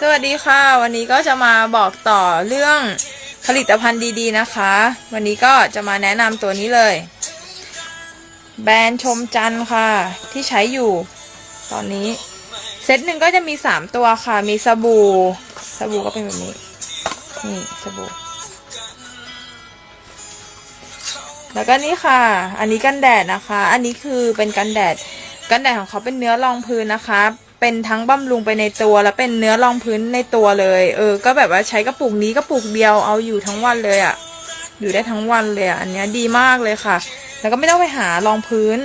สวัสดีค่ะ วันนี้ก็จะมาบอกต่อเรื่องผลิตภัณฑ์ดีๆนะคะ วันนี้ก็จะมาแนะนำตัวนี้เลย แบรนด์ชมจันทร์ค่ะ ที่ใช้อยู่ ตอนนี้ เซตหนึ่งก็จะมี 3 ตัวค่ะ มีสบู่ สบู่ก็เป็นแบบนี้ นี่สบู่ แล้วก็นี่ค่ะ อันนี้กันแดดนะคะ อันนี้คือเป็นกันแดด กันแดดของเขาเป็นเนื้อรองพื้นนะคะ เป็นทั้งบำรุงไปในตัว แล้วเป็นเนื้อรองพื้นในตัวเลย เออ ก็แบบว่าใช้กระปุกนี้กระปุกเดียวเอาอยู่ทั้งวันเลยอะ่ะ อยู่ได้ทั้งวันเลยอะ่ะ อันเนี้ยดีมากเลยค่ะ แล้วก็ไม่ต้องไปหารองพื้น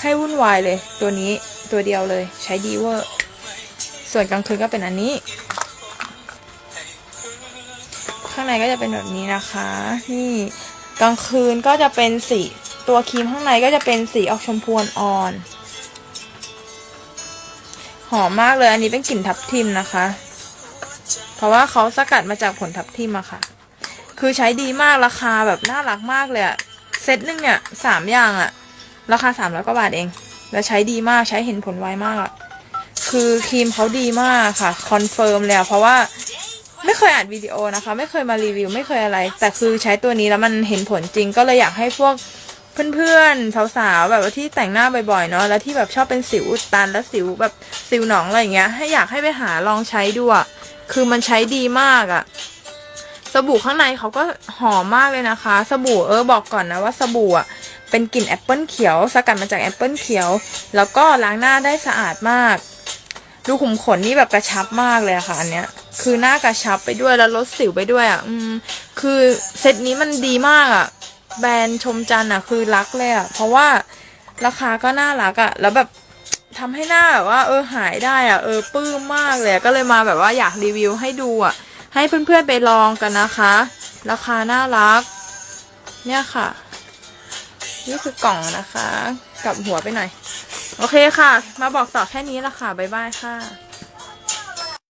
ให้วุ่นวายเลย ตัวนี้ตัวเดียวเลย ใช้ดีเวอร์ ส่วนกลางคืนก็เป็นอันนี้ ข้างในก็จะเป็นแบบนี้นะคะ นี่กลางคืนก็จะเป็นสีตัวครีมข้างในก็จะเป็นสีออกชมพูอ่อน หอมมากเลย อันนี้เป็นกลิ่นทับทิมนะคะ เพราะว่าเขาสกัดมาจากผลทับทิมอะค่ะ คือใช้ดีมากราคาแบบน่ารักมากเลยอะเซตหนึ่งเนี่ยสามอย่างอะราคาสามร้อยกว่าบาทเอง แล้วใช้ดีมากใช้เห็นผลไวมากอะคือครีมเขาดีมากค่ะคอนเฟิร์มเลยอะเพราะว่าไม่เคยอ่านวิดีโอนะคะ ไม่เคยมารีวิว ไม่เคยอะไร แต่คือใช้ตัวนี้แล้วมันเห็นผลจริงก็เลยอยากให้พวก เพื่อนๆสาวๆแบบว่าที่แต่งหน้าบ่อยๆเนาะแล้วที่แบบชอบเป็นสิวอุดตันแล้วสิวแบบสิวหนองอะไรอย่างเงี้ย ให้อยากให้ไปหาลองใช้ดูอะคือมันใช้ดีมากอะสบู่ข้างในเขาก็หอมมากเลยนะคะ สบู่เออบอกก่อนนะว่าสบู่อะเป็นกลิ่นแอปเปิลเขียว สกัดมาจากแอปเปิลเขียว แล้วก็ล้างหน้าได้สะอาดมาก ดูขุมขนนี่แบบกระชับมากเลยะค่ะอันเนี้ย คือหน้ากระชับไปด้วยแล้วลดสิวไปด้วยอะ อืม คือเซตนี้มันดีมากอะ แบรนด์ชมจันอะคือรักเลยอะเพราะว่าราคาก็น่ารักอะแล้วแบบทำให้หน้าแบบว่าเออหายได้อะเออปลื้มมากเลยก็เลยมาแบบว่าอยากรีวิวให้ดูอะให้เพื่อนๆไปลองกันนะคะ ราคาน่ารัก เนี่ยค่ะ นี่คือกล่องนะคะ กลับหัวไปหน่อย โอเคค่ะ มาบอกต่อแค่นี้ละค่ะ บ๊ายบายค่ะ